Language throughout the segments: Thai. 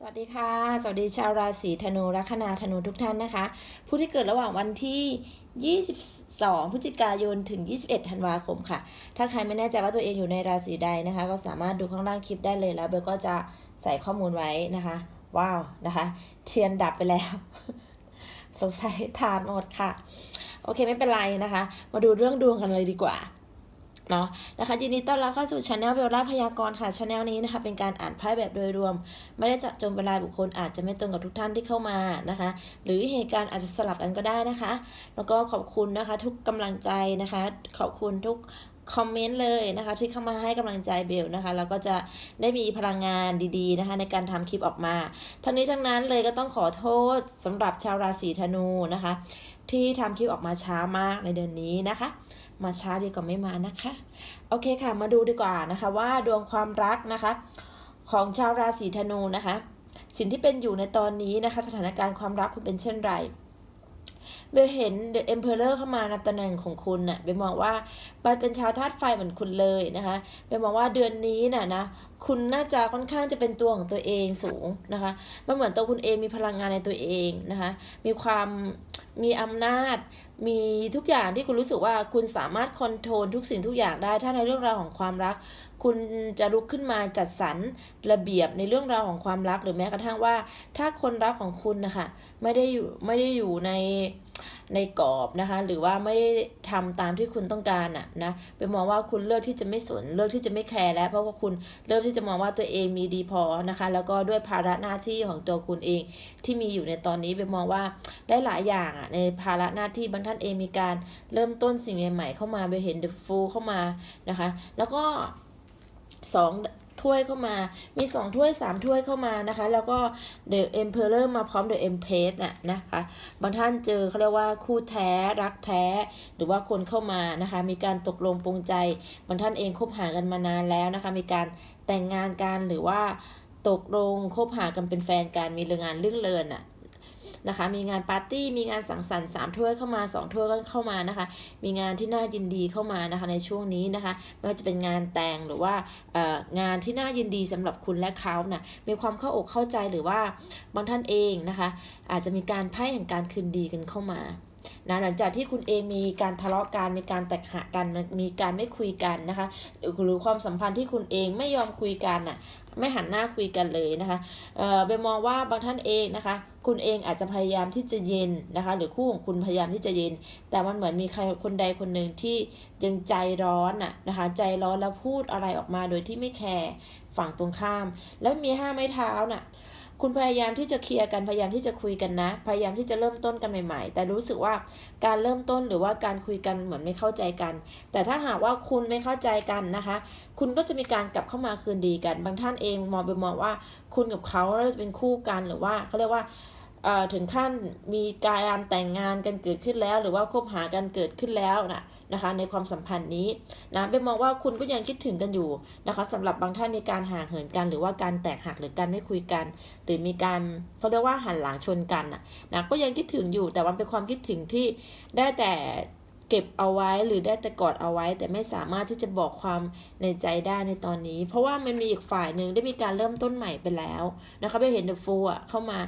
สวัสดีค่ะ สวัสดีชาวราศีธนูลัคนาธนูทุกท่านนะคะ ผู้ที่เกิดระหว่างวันที่ 22 พฤศจิกายนถึง 21 ธันวาคมค่ะ ถ้าใครไม่แน่ใจว่าตัวเองอยู่ในราศีใดนะคะ ก็สามารถดูข้างล่างคลิปได้เลยแล้วเบลก็จะใส่ข้อมูลไว้นะคะ ว้าวนะคะ เทียนดับไปแล้ว สงสัยทานหมดค่ะ โอเคไม่เป็นไรนะคะ มาดูเรื่องดวงกันเลยดีกว่า เนาะนะคะยินดีต้อนรับเข้าสู่ช anel เบลล่าพยากรณ์ค่ะช anel นี้นะคะเป็นการอ่านไพ่แบบโดยรวม ไม่ได้จาะจงเป็นราบุคคลอาจจะไม่ตรงกับทุกท่านที่เข้ามานะคะ หรือเหตุการณ์อาจจะสลับกันก็ได้นะคะ แล้วก็ขอบคุณนะคะทุกกำลังใจนะคะ ขอบคุณทุกคอมเมนต์เลยนะคะที่เข้ามาให้กำลังใจเบลนะคะแล้วก็จะได้มีพลังงานดีๆนะคะในการทำคลิปออกมา ทั้งนี้ทั้งนั้นเลยก็ต้องขอโทษสำหรับชาวราศีธนูนะคะ ที่ทำคลิปออกมาช้ามากในเดือนนี้นะคะ มาช้าดีกว่าไม่มานะคะ โอเคค่ะ มาดูดีกว่านะคะว่าดวงความรักนะคะ ของชาวราศีธนูนะคะ สิ่งที่เป็นอยู่ในตอนนี้นะคะ สถานการณ์ความรักคุณเป็นเช่นไร เบลเห็น The Emperor เข้ามาในตำแหน่งของคุณน่ะเบลมองว่ามันเป็นชาวธาตุไฟเหมือนคุณเลยนะคะเบลมองว่าเดือนนี้น่ะนะคุณน่าจะค่อนข้างจะเป็นตัวของตัวเองสูงนะคะมันเหมือนตัวคุณเองมีพลังงานในตัวเองนะคะมีความมีอำนาจ มีทุกอย่างที่คุณรู้สึกว่าคุณสามารถคอนโทรลทุกสิ่งทุกอย่างได้ ถ้าในเรื่องราวของความรัก คุณจะลุกขึ้นมาจัดสรรระเบียบในเรื่องราวของความรักหรือแม้กระทั่งว่า ถ้าคนรักของคุณนะคะไม่ได้อยู่ไม่ได้อยู่ใน ในกรอบนะคะ หรือว่าไม่ได้ทำตามที่คุณต้องการอะนะไปมองว่าคุณเลือกที่จะไม่สนเลือกที่จะไม่แคร์แล้วเพราะว่าคุณเริ่มที่จะมองว่าตัวเองมีดีพอนะคะ แล้วก็ด้วยภาระหน้าที่ของตัวคุณเองที่มีอยู่ในตอนนี้ไปมองว่าได้หลายอย่างอะในภาระหน้าที่บางท่านเองมีการเริ่มต้นสิ่งใหม่ๆเข้ามาไปเห็น The Fool เข้ามานะคะ แล้วก็สอง ถ้วยเข้ามา มีสองถ้วยสามถ้วยเข้ามานะคะ แล้วก็ The Emperor มาพร้อม The Empress น่ะนะคะ บางท่านเจอเขาเรียกว่าคู่แท้รักแท้ หรือว่าคนเข้ามานะคะ มีการตกลงปรงใจ บางท่านเองคบหากันมานานแล้วนะคะ มีการแต่งงานกันหรือว่าตกลงคบหากันเป็นแฟนกัน มีเรื่องงานเรื่องเลินน่ะ นะคะ มีงานปาร์ตี้ มีงานสังสรรค์สามถ้วยเข้ามาสองถ้วยก็เข้ามานะคะ มีงานที่น่ายินดีเข้ามานะคะในช่วงนี้นะคะ ไม่ว่าจะเป็นงานแต่งหรือว่างานที่น่ายินดีสำหรับคุณและเขานะ่ะ มีความเข้าอกเข้าใจหรือว่าบางท่านเองนะคะ อาจจะมีการไพ่แห่งการคืนดีกันเข้ามานะหลังจากที่คุณเองมีการทะเลาะกันมีการแตกหักกันมีการไม่คุยกันนะคะหรือความสัมพันธ์ที่คุณเองไม่ยอมคุยกันน่ะ ไม่หันหน้าคุยกันเลยนะคะเอ่อเบลมองว่าบางท่านเองนะคะ คุณเองอาจจะพยายามที่จะเย็นนะคะ หรือคู่ของคุณพยายามที่จะเย็น แต่มันเหมือนมีใครคนใดคนหนึ่งที่ยังใจร้อนอะนะคะ ใจร้อนแล้วพูดอะไรออกมาโดยที่ไม่แคร์ฝั่งตรงข้าม แล้วมีห้าไม้เท้าน่ะ คุณพยายามที่จะเคลียร์กันพยายามที่จะคุยกันนะ พยายามที่จะเริ่มต้นกันใหม่ ๆ แต่รู้สึกว่าการเริ่มต้นหรือว่าการคุยกันเหมือนไม่เข้าใจกัน แต่ถ้าหากว่าคุณไม่เข้าใจกันนะคะ คุณก็จะมีการกลับเข้ามาคืนดีกัน บางท่านเองมองไปมองว่าคุณกับเขาจะเป็นคู่กันหรือว่าเขาเรียกว่าถึงขั้นมีการแต่งงานกันเกิดขึ้นแล้ว หรือว่าคบหากันเกิดขึ้นแล้วนะ นะคะในความสัมพันธ์นี้นะไปมองว่าคุณก็ยังคิดถึงกันอยู่นะคะสำหรับบางท่านมีการห่างเหินกัน หรือว่าการแตกหักหรือการไม่คุยกัน หรือมีการเขาเรียกว่าหันหลังชนกันนะนะก็ยังคิดถึงอยู่แต่มันเป็นความคิดถึงที่ได้แต่เก็บเอาไว้หรือได้แต่กอดเอาไว้ แต่ไม่สามารถที่จะบอกความในใจได้ในตอนนี้ เพราะว่ามันมีอีกฝ่ายหนึ่งได้มีการเริ่มต้นใหม่ไปแล้วนะคะไปเห็นเดอะฟูอะเข้ามา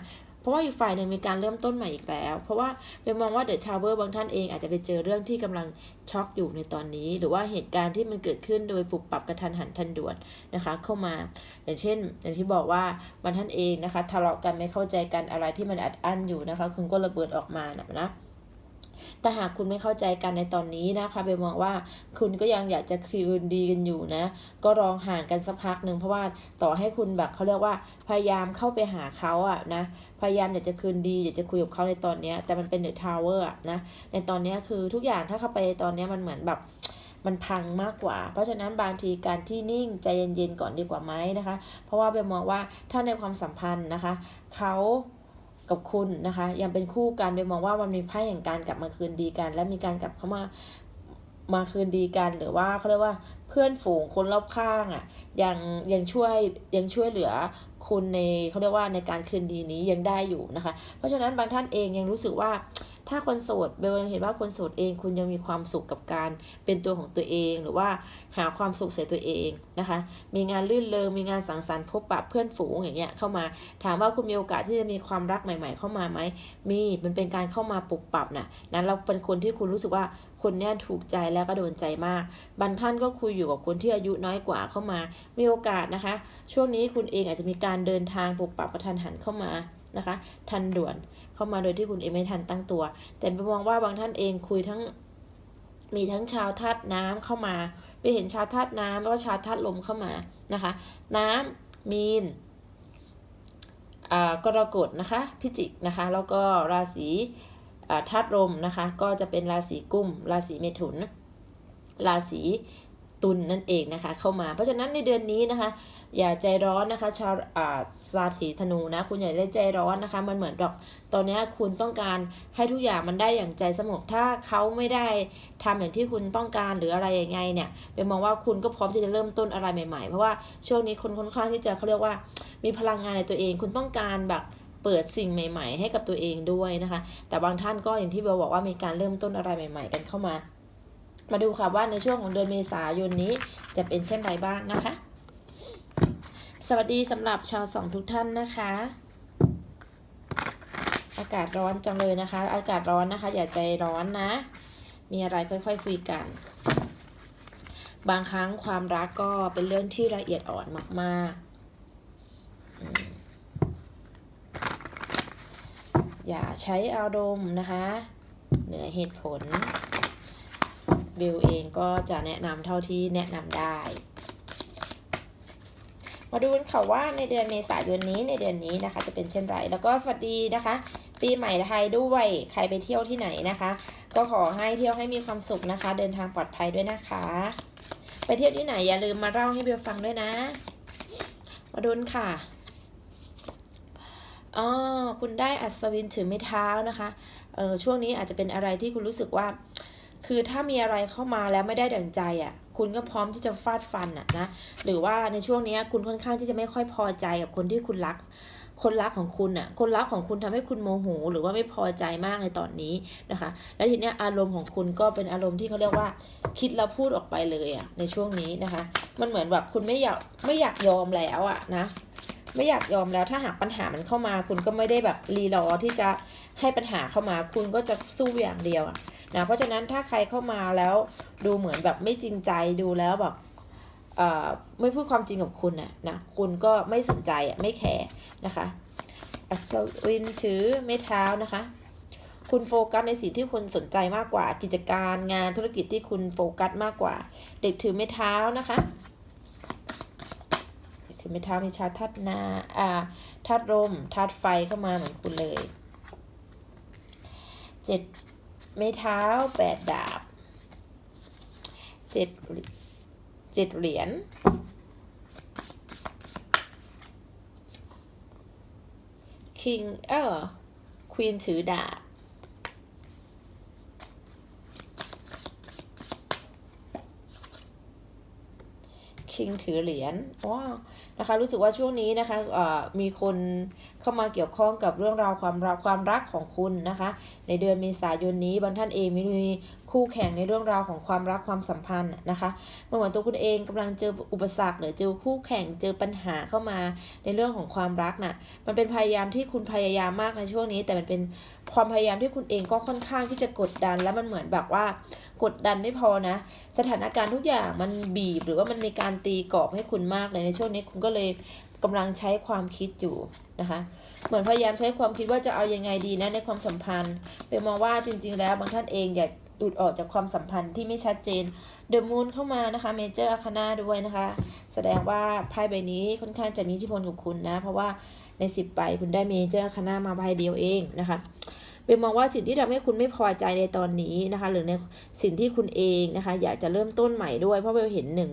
เพราะว่าอีกฝ่ายหนึ่งมีการเริ่มต้นใหม่อีกแล้ว เพราะว่าไปมองว่าเดอะทาวเวอร์บางท่านเองอาจจะไปเจอเรื่องที่กำลังช็อกอยู่ในตอนนี้ หรือว่าเหตุการณ์ที่มันเกิดขึ้นโดยปรับปรับกระทันหันทันด่วนนะคะ เข้ามา อย่างเช่น อย่างที่บอกว่าบางท่านเองนะคะทะเลาะกันไม่เข้าใจกันอะไรที่มันอัดอั้นอยู่นะคะ คุณก็ระเบิดออกมานะนะ แต่หากคุณไม่เข้าใจกันในตอนนี้นะคะไปมองว่าคุณก็ยังอยากจะคืนดีกันอยู่นะ ก็ลองห่างกันสักพักหนึ่งเพราะว่าต่อให้คุณแบบเขาเรียกว่าพยายามเข้าไปหาเขาอะนะพยายามอยากจะคืนดีอยากจะคุยกับเขาในตอนนี้แต่มันเป็นเดอะทาวเวอร์นะในตอนนี้คือทุกอย่างถ้าเข้าไปตอนนี้มันเหมือนแบบมันพังมากกว่า เพราะฉะนั้นบางทีการที่นิ่งใจเย็นๆก่อนดีกว่าไหมนะคะ เพราะว่าไปมองว่าถ้าในความสัมพันธ์นะคะเขา กับคุณนะคะยังเป็นคู่กันไปมองว่ามันมีไพ่แห่งการกลับมาคืนดีกัน และมีการกลับเข้ามามาคืนดีกันหรือว่าเขาเรียกว่าเพื่อนฝูงคนรอบข้างอะยังยังช่วยยังช่วยเหลือคุณในเขาเรียกว่าในการคืนดีนี้ยังได้อยู่นะคะ เพราะฉะนั้นบางท่านเองยังรู้สึกว่า ถ้าคนโสดเบลยังเห็นว่าคนโสดเองคุณยังมีความสุขกับการเป็นตัวของตัวเอง หรือว่าหาความสุขใส่ตัวเองนะคะ มีงานลื่นเลงมีงานสังสรรค์พบปะเพื่อนฝูงอย่างเงี้ยเข้ามา ถามว่าคุณมีโอกาสที่จะมีความรักใหม่ ๆ เข้ามาไหมมีมันเป็นการเข้ามาปรับปรับนะนั้นเราเป็นคนที่คุณรู้สึกว่าคนเนี้ยถูกใจแล้วก็โดนใจมาก บางท่านก็คุยอยู่กับคนที่อายุน้อยกว่าเข้ามา มีโอกาสนะคะ ช่วงนี้คุณเองอาจจะมีการเดินทางปรับปรับกระทันหันเข้ามา นะคะ ทันด่วนเข้ามาโดยที่คุณเองไม่ทันตั้งตัว แต่ไปมองว่าบางท่านเองคุยทั้งมีทั้งชาวธาตุน้ำเข้ามาไปเห็นชาวธาตุน้ำแล้วก็ชาวธาตุลมเข้ามานะคะ น้ำมีนกรกฎนะคะ พิจิกนะคะ แล้วก็ราศีธาตุลมนะคะ ก็จะเป็นราศีกุมราศีเมถุน ราศีตุลนนั่นเองนะคะ เข้ามาเพราะฉะนั้นในเดือนนี้นะคะ อย่าใจร้อนนะคะ ชาวราศีธนูนะ คุณอย่าได้ใจร้อนนะคะ มันเหมือนดอก ตอนนี้คุณต้องการให้ทุกอย่างมันได้อย่างใจสงบถ้าเขาไม่ได้ทำอย่างที่คุณต้องการหรืออะไรยังไงเนี่ยเป็นมองว่าคุณก็พร้อมที่จะเริ่มต้นอะไรใหม่ๆ เพราะว่าช่วงนี้คนค่อนข้างที่จะเขาเรียกว่า มีพลังงานในตัวเอง คุณต้องการแบบเปิดสิ่งใหม่ ๆ ให้กับตัวเองด้วยนะคะ แต่บางท่านก็อย่างที่เบลบอกว่ามีการเริ่มต้นอะไรใหม่ ๆ กันเข้ามา มาดูค่ะว่าในช่วงของเดือนเมษายนนี้จะเป็นเช่นไรบ้างนะคะ สวัสดีสำหรับชาวสองทุกท่านนะคะ อากาศร้อนจังเลยนะคะ อากาศร้อนนะคะ อย่าใจร้อนนะ มีอะไรค่อยๆคุยกัน บางครั้งความรักก็เป็นเรื่องที่ละเอียดอ่อนมากๆอืมอย่าใช้อารมณ์นะคะ เหนือเหตุผลบิลเองก็จะแนะนำเท่าที่แนะนำได้ มาดูกันค่ะว่าในเดือนเมษายนนี้ในเดือนนี้นะคะ จะเป็นเช่นไร แล้วก็สวัสดีนะคะ ปีใหม่ไทยด้วยใครไปเที่ยวที่ไหนนะคะ ก็ขอให้เที่ยวให้มีความสุขนะคะ เดินทางปลอดภัยด้วยนะคะ ไปเที่ยวที่ไหนอย่าลืมมาเล่าให้เบลฟังด้วยนะ มาดูนค่ะอ๋อคุณได้อัศวินถือไม้เท้านะคะเออช่วงนี้อาจจะเป็นอะไรที่คุณรู้สึกว่า คือถ้ามีอะไรเข้ามาแล้วไม่ได้ดั่งใจอะ่ะ คุณก็พร้อมที่จะฟาดฟันอะนะหรือว่าในช่วงนี้คุณค่อนข้างที่จะไม่ค่อยพอใจกับคนที่คุณรัก คนรักของคุณอะคนรักของคุณทำให้คุณโมโหหรือว่าไม่พอใจมากในตอนนี้นะคะ แล้วทีเนี้ยอารมณ์ของคุณก็เป็นอารมณ์ที่เขาเรียกว่า คิดแล้วพูดออกไปเลยอะในช่วงนี้นะคะ มันเหมือนแบบคุณไม่อยากไม่อยากยอมแล้วอะนะไม่อยากยอมแล้วถ้าหากปัญหามันเข้ามา คุณก็ไม่ได้แบบรีรอที่จะ ให้ปัญหาเข้ามาคุณก็จะสู้อย่างเดียวนะเพราะฉะนั้นถ้าใครเข้ามาแล้วดูเหมือนแบบไม่จริงใจดูแล้วแบบเอ่อไม่พูดความจริงกับคุณอะนะคุณก็ไม่สนใจอะไม่แคร์นะคะอัศวินถือไม้เท้านะคะ คุณโฟกัสในสิ่งที่คุณสนใจมากกว่า กิจการงานธุรกิจที่คุณโฟกัสมากกว่า เด็กถือไม้เท้านะคะถือไม้เท้ามีชาติธาตุนาอ่าธาตุลมธาตุไฟเข้ามาเหมือนคุณเลย เจ็ดไม้เท้าแปดดาบเจ็ดเจ็ดเหรียญคิงเออควีนถือดาบ คิงถือเหรียญว้าวนะคะรู้สึกว่าช่วงนี้นะคะเอ่อมีคนเข้ามาเกี่ยวข้องกับเรื่องราวความรักความรักของคุณนะคะ ในเดือนเมษายนนี้บางท่านเองมี คู่แข่งในเรื่องราวของความรักความสัมพันธ์นะคะเมื่อเหมือนตัวคุณเองกำลังเจออุปสรรคหรือเจอคู่แข่งเจอปัญหาเข้ามาในเรื่องของความรักน่ะมันเป็นพยายามที่คุณพยายามมากในช่วงนี้ แต่มันเป็นความพยายามที่คุณเองก็ค่อนข้างที่จะกดดัน แล้วมันเหมือนแบบว่ากดดันไม่พอนะ สถานการณ์ทุกอย่างมันบีบ หรือว่ามันมีการตีกรอบให้คุณมากเลยในช่วงนี้คุณก็เลยกำลังใช้ความคิดอยู่นะคะเหมือนพยายามใช้ความคิดว่าจะเอายังไงดีนะในความสัมพันธ์ไปมองว่าจริง ๆ แล้วบางท่านเองอย่า อุดออกจากความสัมพันธ์ที่ไม่ชัดเจนเดอะมูนเข้ามานะคะเมเจอร์อาคานาด้วยนะคะ แสดงว่าไพ่ใบนี้ค่อนข้างจะมีอิทธิพลกับคุณนะ เพราะว่าในสิบใบคุณได้เมเจอร์อาคานามาใบเดียวเองนะคะ เป็นมองว่าสิ่งที่ทำให้คุณไม่พอใจในตอนนี้นะคะ หรือในสิ่งที่คุณเองนะคะ อยากจะเริ่มต้นใหม่ด้วย เพราะเบลเห็นหนึ่ง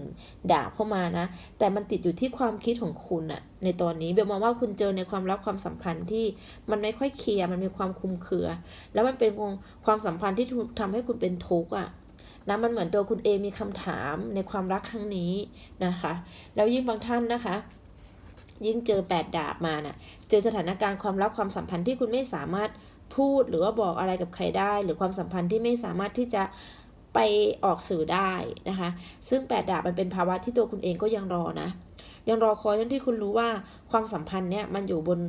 ดาบเข้ามานะ แต่มันติดอยู่ที่ความคิดของคุณอะในตอนนี้เบลมองว่าคุณเจอในความรักความสัมพันธ์ที่มันไม่ค่อยเคลียร์มันมีความคุมเครือ แล้วมันเป็นความสัมพันธ์ที่ทำให้คุณเป็นทุกข์อะนะมันเหมือนตัวคุณเองมีคำถามในความรักครั้งนี้นะคะ แล้วยิ่งบางท่านนะคะ ยิ่งเจอแปดดาบมาน่ะ เจอสถานการณ์ความรักความสัมพันธ์ที่คุณไม่สามารถ พูดหรือว่าบอกอะไรกับใครได้ หรือความสัมพันธ์ที่ไม่สามารถที่จะไปออกสื่อได้นะคะ ซึ่งแปดดาบมันเป็นภาวะที่ตัวคุณเองก็ยังรอนะ ยังรอคอยทั้งที่คุณรู้ว่าความสัมพันธ์เนี่ยมันอยู่บน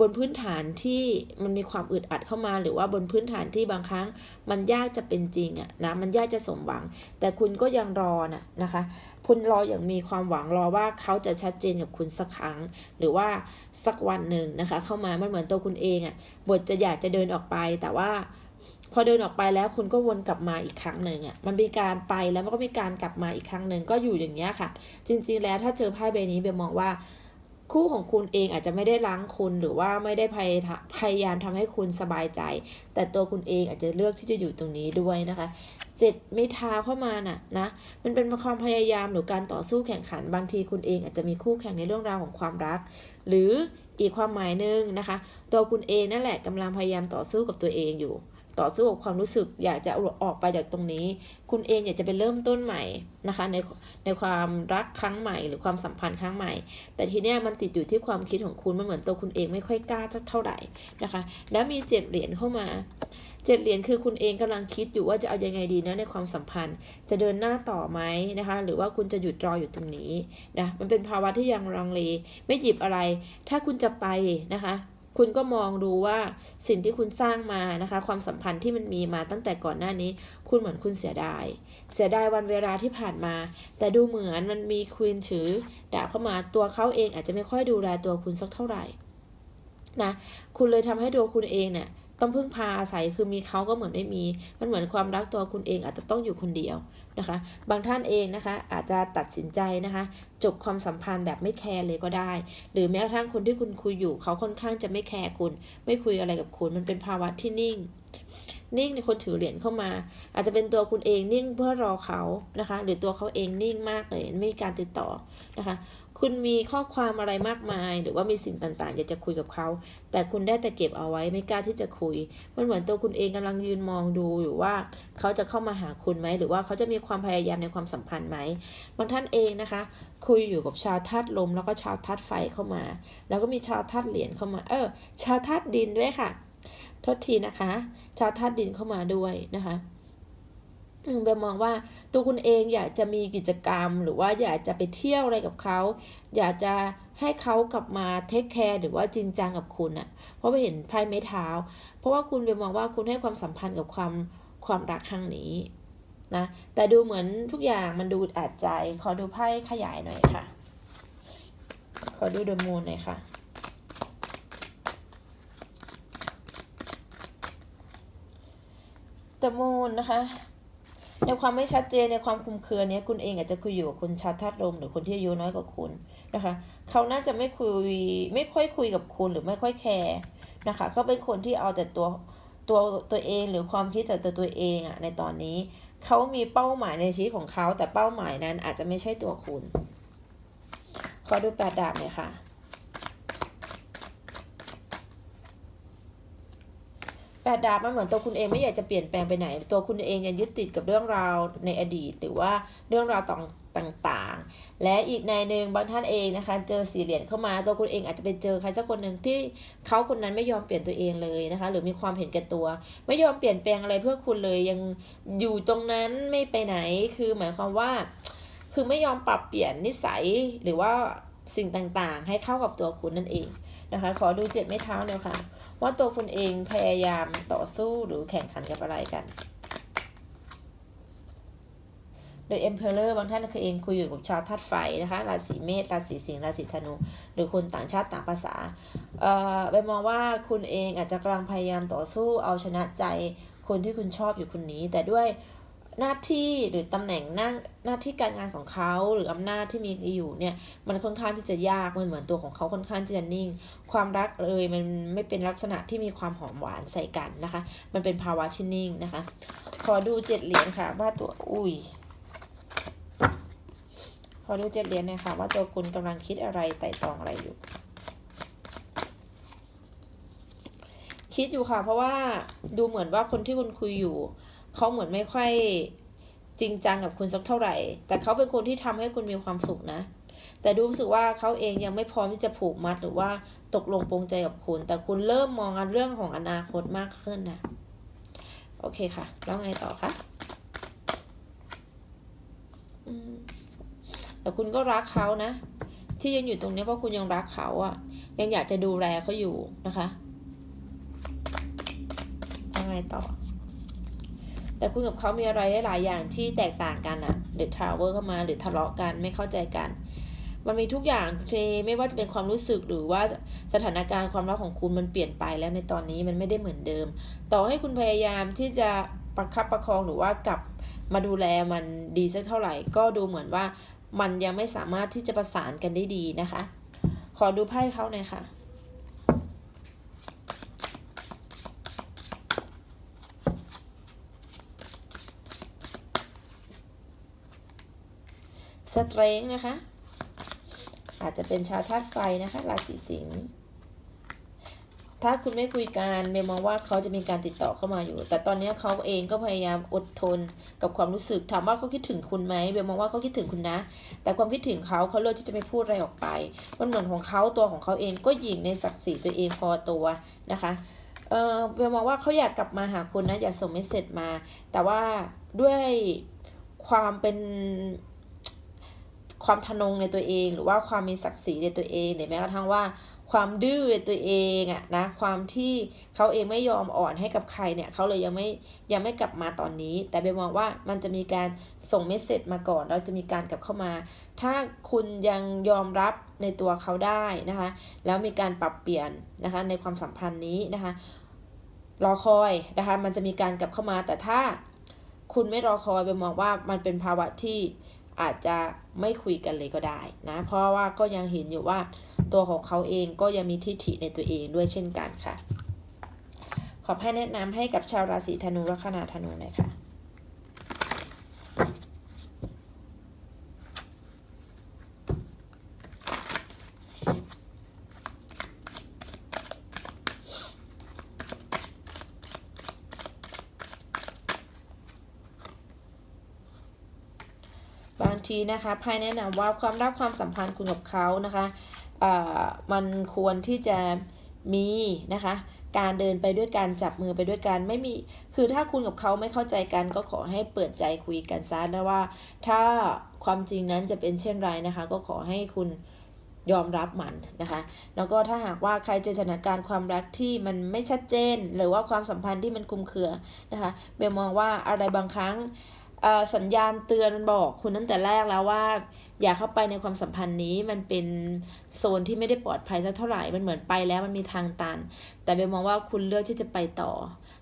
บนพื้นฐานที่มันมีความอึดอัดเข้ามา หรือว่าบนพื้นฐานที่บางครั้ง มันยากจะเป็นจริงอะนะมันยากจะสมหวัง แต่คุณก็ยังรอนะนะคะ คุณรออย่างมีความหวังรอว่าเขาจะชัดเจนกับคุณสักครั้ง หรือว่าสักวันหนึ่งนะคะ เข้ามามันเหมือนตัวคุณเองอะบทจะอยากจะเดินออกไปแต่ว่าพอเดินออกไปแล้วคุณก็วนกลับมาอีกครั้งหนึ่งอะมันมีการไปแล้วมันก็มีการกลับมาอีกครั้งหนึ่งก็อยู่อย่างเงี้ยค่ะ จริง ๆ แล้วถ้าเจอไพ่ใบนี้เบลมองว่า คู่ของคุณเองอาจจะไม่ได้ล้างคุณหรือว่าไม่ได้พยายพยายามทำให้คุณสบายใจ แต่ตัวคุณเองอาจจะเลือกที่จะอยู่ตรงนี้ด้วยนะคะเจ็ดไม่ทาเข้ามาน่ะนะมันเป็นความพยายามหรือการต่อสู้แข่งขัน บางทีคุณเองอาจจะมีคู่แข่งในเรื่องราวของความรัก หรืออีกความหมายหนึ่งนะคะ ตัวคุณเองนั่นแหละกำลังพยายามต่อสู้กับตัวเองอยู่ ต่อสู้กับความรู้สึก อยากจะออกไปจากตรงนี้ คุณเองอยากจะไปเริ่มต้นใหม่นะคะในในความรักครั้งใหม่ หรือความสัมพันธ์ครั้งใหม่ แต่ทีเนี้ยมันติดอยู่ที่ความคิดของคุณมันเหมือนตัวคุณเองไม่ค่อยกล้าสักเท่าไหร่นะคะ แล้วมีเจ็ดเหรียญเข้ามาเจ็ดเหรียญคือคุณเองกำลังคิดอยู่ว่าจะเอายังไงดีนะในความสัมพันธ์ จะเดินหน้าต่อไหมนะคะ หรือว่าคุณจะหยุดรออยู่ตรงนี้นะมันเป็นภาวะที่ยังรังเลไม่หยิบอะไร ถ้าคุณจะไปนะคะ คุณก็มองดูว่าสิ่งที่คุณสร้างมานะคะ ความสัมพันธ์ที่มันมีมาตั้งแต่ก่อนหน้านี้ คุณเหมือนคุณเสียดาย เสียดายวันเวลาที่ผ่านมา แต่ดูเหมือนมันมีควีนถือดาบเข้ามาตัวเขาเองอาจจะไม่ค่อยดูแลตัวคุณสักเท่าไหร่นะคุณเลยทำให้ตัวคุณเองเนี่ย ต้องพึ่งพาอาศัยคือมีเขาก็เหมือนไม่มี มันเหมือนความรักตัวคุณเองอาจจะต้องอยู่คนเดียวนะคะ บางท่านเองนะคะ อาจจะตัดสินใจนะคะ จบความสัมพันธ์แบบไม่แคร์เลยก็ได้ หรือแม้กระทั่งคนที่คุณคุยอยู่เขาค่อนข้างจะไม่แคร์คุณ ไม่คุยอะไรกับคุณ มันเป็นภาวะที่นิ่ง นิ่งในคนถือเหรียญเข้ามา อาจจะเป็นตัวคุณเองนิ่งเพื่อรอเขานะคะ หรือตัวเขาเองนิ่งมากเลยไม่มีการติดต่อนะคะ คุณมีข้อความอะไรมากมาย หรือว่ามีสิ่งต่างๆอยากจะคุยกับเขา แต่คุณได้แต่เก็บเอาไว้ไม่กล้าที่จะคุย มันเหมือนตัวคุณเองกำลังยืนมองดูอยู่ว่า เขาจะเข้ามาหาคุณไหม หรือว่าเขาจะมีความพยายามในความสัมพันธ์ไหมบางท่านเองนะคะ คุยอยู่กับชาวธาตุลม แล้วก็ชาวธาตุไฟเข้ามา แล้วก็มีชาวธาตุเหรียญเข้ามา เออ ชาวธาตุดินด้วยค่ะ โทษทีนะคะ ชาวธาตุดินเข้ามาด้วยนะคะ เบลมองว่าตัวคุณเองอยากจะมีกิจกรรม หรือว่าอยากจะไปเที่ยวอะไรกับเขา อยากจะให้เขากลับมาเทคแคร์หรือว่าจริงจังกับคุณอะ่ะเพราะไปเห็นไพ่ไม้เท้า เพราะว่าคุณเบลมองว่าคุณให้ความสัมพันธ์กับความความรักครั้งนี้นะแต่ดูเหมือนทุกอย่างมันดูอาจใจ ขอดูไพ่ขยายหน่อยค่ะ ขอดูเดอะมูนหน่อยค่ะเดอะมูนนะคะ ในความไม่ชัดเจนในความคุมเครือเนี้ยคุณเองอาจจะคุยอยู่กับคนชาติธาตุลมหรือคนที่อายุน้อยกว่าคุณนะคะ เขาน่าจะไม่คุยไม่ค่อยคุยกับคุณหรือไม่ค่อยแคร์นะคะเขาเป็นคนที่เอาแต่ตัวตัวตัวเองหรือความคิดแต่ตัวตัวเองอะในตอนนี้เขามีเป้าหมายในชีวิตของเขาแต่เป้าหมายนั้นอาจจะไม่ใช่ตัวคุณ ขอดูแปดดาบหน่อยค่ะ แปดดาบมันเหมือนตัวคุณเองไม่อยากจะเปลี่ยนแปลงไปไหน ตัวคุณเองยังยึดติดกับเรื่องราวในอดีต หรือว่าเรื่องราวต่างๆ และอีกในหนึ่งบางท่านเองนะคะ เจอสี่เหรียญเข้ามา ตัวคุณเองอาจจะไปเจอใครสักคนหนึ่งที่เขาคนนั้นไม่ยอมเปลี่ยนตัวเองเลยนะคะ หรือมีความเห็นแก่ตัว ไม่ยอมเปลี่ยนแปลงอะไรเพื่อคุณเลยยังอยู่ตรงนั้นไม่ไปไหน คือหมายความว่า คือไม่ยอมปรับเปลี่ยนนิสัยหรือว่าสิ่งต่างๆ ให้เข้ากับตัวคุณนั่นเองนะคะ ขอดูเจ็ดไม้เท้าเนียวค่ะ ว่าตัวคุณเองพยายามต่อสู้หรือแข่งขันกับอะไรกัน โดยเอ็มเพลเลอร์บางท่านคือเองคุยอยู่กับชาวธาตุไฟนะคะราศีเมษราศีสิงห์ราศีธนู หรือคนต่างชาติต่างภาษาเอ่อไปมองว่าคุณเองอาจจะกำลังพยายามต่อสู้เอาชนะใจคนที่คุณชอบอยู่คนนี้ แต่ด้วย หน้าที่หรือตำแหน่งหน้าหน้าที่การงานของเขาหรืออำนาจที่มีอยู่เนี่ยมันค่อนข้างที่จะยากมันเหมือนตัวของเขาค่อนข้างที่จะนิ่ง ความรักเลยมันไม่เป็นลักษณะที่มีความหอมหวานใส่กันนะคะ มันเป็นภาวะที่นิ่งนะคะ ขอดูเจ็ดเหรียญค่ะ ว่าตัวอุ้ยขอดูเจ็ดเหรียญนะคะว่าตัวคุณกำลังคิดอะไรไต่ตองอะไรอยู่ คิดอยู่ค่ะ เพราะว่าดูเหมือนว่าคนที่คุณคุยอยู่ เขาเหมือนไม่ค่อยจริงจังกับคุณสักเท่าไหร่ แต่เขาเป็นคนที่ทำให้คุณมีความสุขนะ แต่ดูรู้สึกว่าเขาเองยังไม่พร้อมที่จะผูกมัดหรือว่าตกลงปรงใจกับคุณ แต่คุณเริ่มมองเรื่องของอนาคตมากขึ้นนะ โอเคค่ะ แล้วไงต่อคะแต่คุณก็รักเขานะ ที่ยังอยู่ตรงนี้เพราะคุณยังรักเขาอะ ยังอยากจะดูแลเขาอยู่นะคะยังไงต่อ แต่คุณกับเขามีอะไรหลายอย่างที่แตกต่างกันอะหรือทราเวอร์เข้ามาหรือทะเลาะกันไม่เข้าใจกัน มันมีทุกอย่างที่ไม่ว่าจะเป็นความรู้สึกหรือว่าสถานการณ์ความรักของคุณมันเปลี่ยนไปแล้วในตอนนี้มันไม่ได้เหมือนเดิม ต่อให้คุณพยายามที่จะประคับประคองหรือว่ากลับมาดูแลมันดีสักเท่าไหร่ ก็ดูเหมือนว่ามันยังไม่สามารถที่จะประสานกันได้ดีนะคะ ขอดูไพ่เขาหน่อยค่ะ สเตรงนะคะ อาจจะเป็นชาวธาตุไฟนะคะราศีสิงห์ถ้าคุณไม่คุยกันเมมองว่าเขาจะมีการติดต่อเข้ามาอยู่ แต่ตอนนี้เขาเองก็พยายามอดทนกับความรู้สึกถามว่าเขาคิดถึงคุณไหมเบลมองว่าเขาคิดถึงคุณนะ แต่ความคิดถึงเขาเขาเลือกที่จะไม่พูดอะไรออกไป มันเหมือนของเขาตัวของเขาเองก็หยิ่งในศักดิ์ศรีตัวเองพอตัวนะคะเออเบลมองว่าเขาอยากกลับมาหาคุณนะอยากส่งเมสเซจมา แต่ว่าด้วยความเป็น ความทะนงในตัวเอง หรือว่าความมีศักดิ์ศรีในตัวเองหรือแม้กระทั่งว่า ความดื้อในตัวเองอะนะความที่เขาเองไม่ยอมอ่อนให้กับใครเนี่ยเขาเลยยังไม่ยังไม่กลับมาตอนนี้ แต่เบลมองว่ามันจะมีการส่งเมสเซจมาก่อนแล้วจะมีการกลับเข้ามา ถ้าคุณยังยอมรับในตัวเขาได้นะคะแล้วมีการปรับเปลี่ยนนะคะในความสัมพันธ์นี้นะคะรอคอยนะคะมันจะมีการกลับเข้ามาแต่ถ้าคุณไม่รอคอยเบลมองว่ามันเป็นภาวะที่ อาจจะไม่คุยกันเลยก็ได้นะเพราะว่าก็ยังเห็นอยู่ว่าตัวของเขาเองก็ยังมีทิฐิในตัวเองด้วยเช่นกันค่ะ ขอให้แนะนำให้กับชาวราศีธนูลัคนาธนูหน่อยค่ะ ทีนะคะไพ่แนะนำว่าความรักความสัมพันธ์คุณกับเขานะคะมันควรที่จะมีนะคะ การเดินไปด้วยกันจับมือไปด้วยกันไม่มี คือถ้าคุณกับเขาไม่เข้าใจกันก็ขอให้เปิดใจคุยกันซะนะว่า ถ้าความจริงนั้นจะเป็นเช่นไรนะคะ ก็ขอให้คุณยอมรับมันนะคะ แล้วก็ถ้าหากว่าใครเจอสถานการณ์ความรักที่มันไม่ชัดเจน หรือว่าความสัมพันธ์ที่มันคุมเครือนะคะเบลมองว่าอะไรบางครั้ง สัญญาณเตือนมันบอกคุณตั้งแต่แรกแล้วว่า อย่าเข้าไปในความสัมพันธ์นี้มันเป็นโซนที่ไม่ได้ปลอดภัยสักเท่าไหร่มันเหมือนไปแล้วมันมีทางตัน แต่เบลมองว่าคุณเลือกที่จะไปต่อ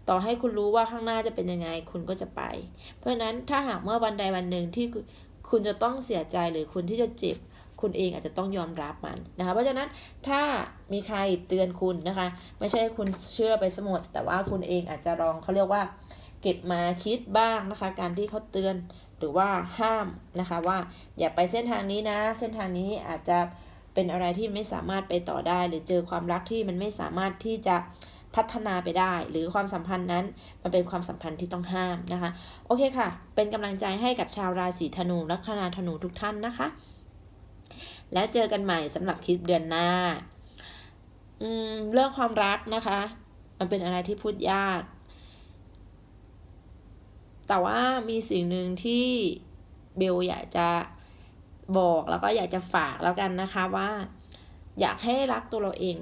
ต่อให้คุณรู้ว่าข้างหน้าจะเป็นยังไง คุณก็จะไป เพราะฉะนั้นถ้าหากเมื่อวันใดวันหนึ่งที่คุณจะต้องเสียใจหรือคุณที่จะเจ็บคุณเองอาจจะต้องยอมรับมันนะคะ เพราะฉะนั้นถ้ามีใครเตือนคุณนะคะ ไม่ใช่คุณเชื่อไปสมดแต่ว่าคุณเองอาจจะลองเขาเรียกว่า เก็บมาคิดบ้างนะคะ การที่เขาเตือนหรือว่าห้ามนะคะว่าอย่าไปเส้นทางนี้นะ เส้นทางนี้อาจจะเป็นอะไรที่ไม่สามารถไปต่อได้ หรือเจอความรักที่มันไม่สามารถที่จะพัฒนาไปได้ หรือความสัมพันธ์นั้นมันเป็นความสัมพันธ์ที่ต้องห้ามนะคะ โอเคค่ะ เป็นกำลังใจให้กับชาวราศีธนูลัคนาธนูทุกท่านนะคะ แล้วเจอกันใหม่สำหรับคลิปเดือนหน้าอืมเรื่องความรักนะคะ มันเป็นอะไรที่พูดยาก แต่ว่ามีสิ่งหนึ่งที่เบลอยากจะบอกแล้วก็อยากจะฝากแล้วกันนะคะว่า อยากให้รักตัวเราเอง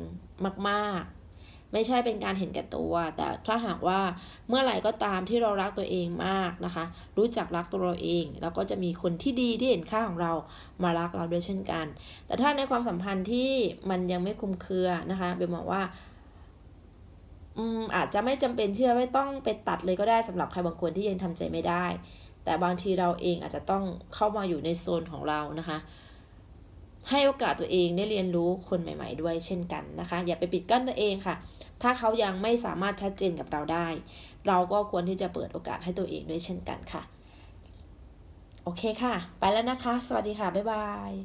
มาก ๆ ไม่ใช่เป็นการเห็นแก่ตัว แต่ถ้าหากว่าเมื่อไหร่ก็ตามที่เรารักตัวเองมากนะคะ รู้จักรักตัวเราเองแล้วก็จะมีคนที่ดีที่เห็นค่าของเรามารักเราด้วยเช่นกัน แต่ถ้าในความสัมพันธ์ที่มันยังไม่คุ้มเครือนะคะเบลบอกว่า อืมอาจจะไม่จำเป็นเชื่อไม่ต้องไปตัดเลยก็ได้สำหรับใครบางคนที่ยังทำใจไม่ได้ แต่บางทีเราเองอาจจะต้องเข้ามาอยู่ในโซนของเรานะคะ ให้โอกาสตัวเองได้เรียนรู้คนใหม่ ๆ ด้วยเช่นกันนะคะ อย่าไปปิดกั้นตัวเองค่ะ ถ้าเขายังไม่สามารถชัดเจนกับเราได้ เราก็ควรที่จะเปิดโอกาสให้ตัวเองด้วยเช่นกันค่ะ โอเคค่ะ ไปแล้วนะคะ สวัสดีค่ะ บ๊ายบาย